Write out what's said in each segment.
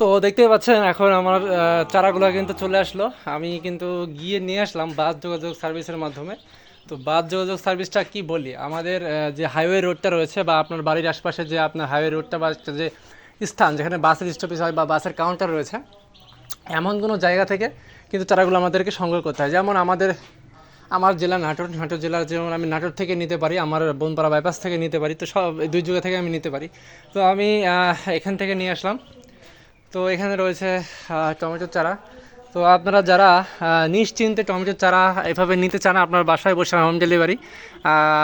তো দেখতেই পাচ্ছেন, এখন আমার চারাগুলো কিন্তু চলে আসলো। আমি কিন্তু গিয়ে নিয়ে আসলাম বাস যোগাযোগ সার্ভিসের মাধ্যমে। তো বাস যোগাযোগ সার্ভিসটা কি বলি? আমাদের যে হাইওয়ে রোডটা রয়েছে বা আপনার বাড়ির আশপাশে যে আপনার হাইওয়ে রোডটা বা যে স্থান, যেখানে বাসের স্টপেজ হয় বা বাসের কাউন্টার রয়েছে, এমন কোনো জায়গা থেকে কিন্তু চারাগুলো আমাদেরকে সংগ্রহ করতে হয়। যেমন আমাদের, আমার জেলা নাটোর নাটোর জেলার যেমন আমি নাটোর থেকে নিতে পারি, আমার বনপাড়া বাইপাস থেকে নিতে পারি, তো সব দুই জায়গা থেকে আমি নিতে পারি। তো আমি এখান থেকে নিয়ে আসলাম। তো এখানে রয়েছে টমেটোর চারা। তো আপনারা যারা নিশ্চিন্তে টমেটোর চারা এভাবে নিতে চান, আপনার বাসায় বসে হোম ডেলিভারি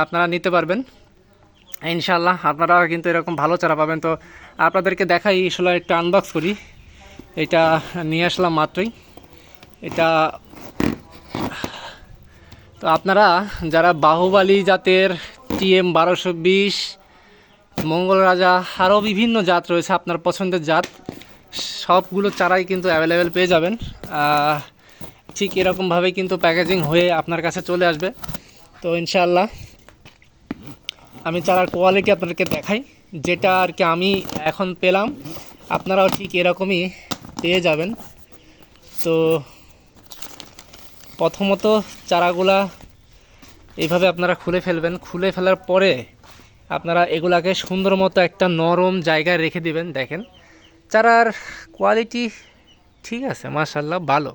আপনারা নিতে পারবেন। ইনশাল্লাহ আপনারা কিন্তু এরকম ভালো চারা পাবেন। তো আপনাদেরকে দেখাই আসলে একটা আনবক্স করি। এটা নিয়ে আসলাম মাত্রই। এটা, তো আপনারা যারা বাহুবালী জাতের টিএম বারোশো বিশ, মঙ্গল রাজা, আরও বিভিন্ন জাত রয়েছে আপনার পছন্দের জাত সবগুলো চারাই কিন্তু অ্যাভেলেবেল পেয়ে যাবেন। ঠিক এরকমভাবেই কিন্তু প্যাকেজিং হয়ে আপনার কাছে চলে আসবে। তো ইনশাআল্লাহ আমি চারার কোয়ালিটি আপনাদেরকে দেখাই, যেটা আর কি আমি এখন পেলাম। আপনারাও ঠিক এরকমই পেয়ে যাবেন। তো প্রথমত চারাগুলা এইভাবে আপনারা খুলে ফেলবেন। খুলে ফেলার পরে আপনারা এগুলাকে সুন্দর মতো একটা নরম জায়গায় রেখে দিবেন, দেখেন। চারার কোয়ালিটি ঠিক আছে মাশাল্লাহ ভালো।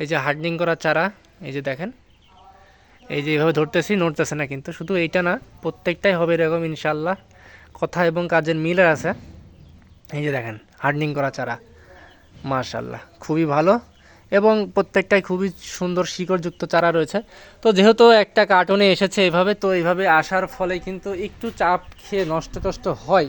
এই যে হার্ডনিং করা চারা, এই যে দেখেন, এই যে এইভাবে ধরতেছি, নড়তেছে না কিন্তু, শুধু এইটা না, প্রত্যেকটাই হবে এরকম ইনশাল্লাহ কথা এবং কাজের মিলের আছে। এই যে দেখেন হার্ডনিং করা চারা মাশাল্লাহ খুবই ভালো। এবং প্রত্যেকটাই খুবই সুন্দর শিকড়যুক্ত চারা রয়েছে। তো যেহেতু একটা কার্টনে এসেছে এভাবে, তো এইভাবে আসার ফলে কিন্তু একটু চাপ খেয়ে নষ্ট টষ্ট হয়।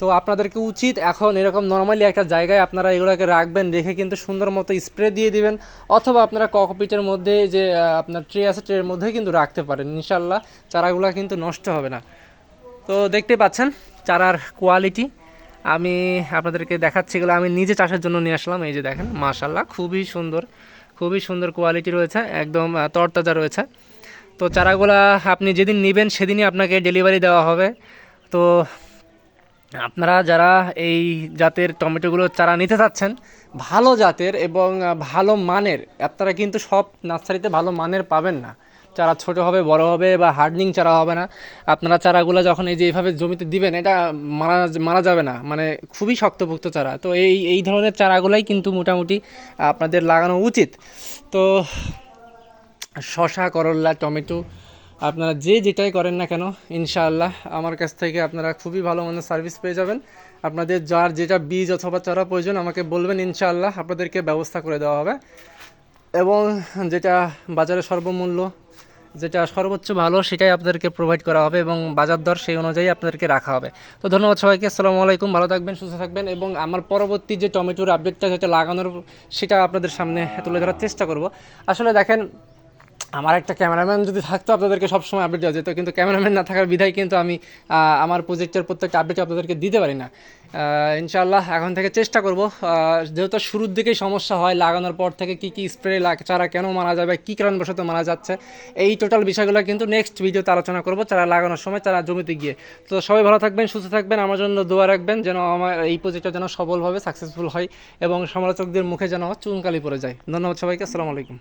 তো আপনাদেরকে উচিত এখন এরকম নর্মালি একটা জায়গায় আপনারা এগুলোকে রাখবেন, রেখে কিন্তু সুন্দর মতো স্প্রে দিয়ে দিবেন, অথবা আপনারা ককপিটের মধ্যে যে আপনার ট্রে আছে ট্রের মধ্যে কিন্তু রাখতে পারেন। ইনশাল্লাহ চারাগুলো কিন্তু নষ্ট হবে না। তো দেখতে পাচ্ছেন চারার কোয়ালিটি আমি আপনাদেরকে দেখাচ্ছি এগুলো। আমি নিজে চাষের জন্য নিয়ে আসলাম। এই যে দেখেন মাশাল্লাহ খুবই সুন্দর খুবই সুন্দর কোয়ালিটি রয়েছে, একদম তরতাজা রয়েছে। তো চারাগুলা আপনি যেদিন নেবেন, সেদিনই আপনাকে ডেলিভারি দেওয়া হবে। তো আপনারা যারা এই জাতের টমেটোগুলো চারা নিতে চাচ্ছেন, ভালো জাতের এবং ভালো মানের, আপনারা কিন্তু সব নার্সারিতে ভালো মানের পাবেন না। চারা ছোট হবে, বড় হবে বা হার্ডনিং চারা হবে না। আপনারা চারাগুলো যখন এই যে এইভাবে জমিতে দিবেন, এটা মারা মারা যাবে না। মানে খুবই শক্তপোক্ত চারা। তো এই এই ধরনের চারাগুলাই কিন্তু মোটামুটি, আপনাদের লাগানো উচিত। তো শশা করল্লা টমেটো আপনারা যে যেটাই করেন না কেন, ইনশাআল্লাহ আমার কাছ থেকে আপনারা খুবই ভালো মানের সার্ভিস পেয়ে যাবেন। আপনাদের যার যেটা বীজ অথবা চারা প্রয়োজন আমাকে বলবেন, ইনশাআল্লাহ আপনাদেরকে ব্যবস্থা করে দেওয়া হবে। এবং যেটা বাজারে সর্বমূল্য, যেটা সর্বোচ্চ ভালো, সেটাই আপনাদেরকে প্রোভাইড করা হবে এবং বাজার দর সেই অনুযায়ী আপনাদেরকে রাখা হবে। তো ধন্যবাদ সবাইকে, আসসালামু আলাইকুম, ভালো থাকবেন, সুস্থ থাকবেন এবং আমার পরবর্তী যে টমেটোর আপডেটটা যেটা লাগানোর, সেটা আপনাদের সামনে তুলে ধরার চেষ্টা করব। আসলে দেখেন আমার একটা ক্যামেরাম্যান যদি থাকতো আপনাদেরকে সবসময় আপডেট দেওয়া যেত। কিন্তু ক্যামেরাম্যান না থাকার বিধায় কিন্তু আমি আমার প্রজেক্টের প্রত্যেকটা আপডেট আপনাদেরকে দিতে পারি না। আহ, ইনশাআল্লাহ এখন থেকে চেষ্টা করব। যেহেতু শুরুর দিকেই সমস্যা হয় লাগানোর পর থেকে কী কী স্প্রে চারা কেন মারা যাবে কী কারণবশত মারা যাচ্ছে এই টোটাল বিষয়গুলো কিন্তু নেক্সট ভিডিওতে আলোচনা করব চারা লাগানোর সময় চারা জমিতে গিয়ে। তো সবাই ভালো থাকবেন সুস্থ থাকবেন আমার জন্য দোয়া রাখবেন যেন আমার এই প্রজেক্টটা যেন সফলভাবে সাকসেসফুল হয় এবং সমালোচকদের মুখে যেন চুনকালি পড়ে যায়। ধন্যবাদ সবাইকে আসসালামু আলাইকুম।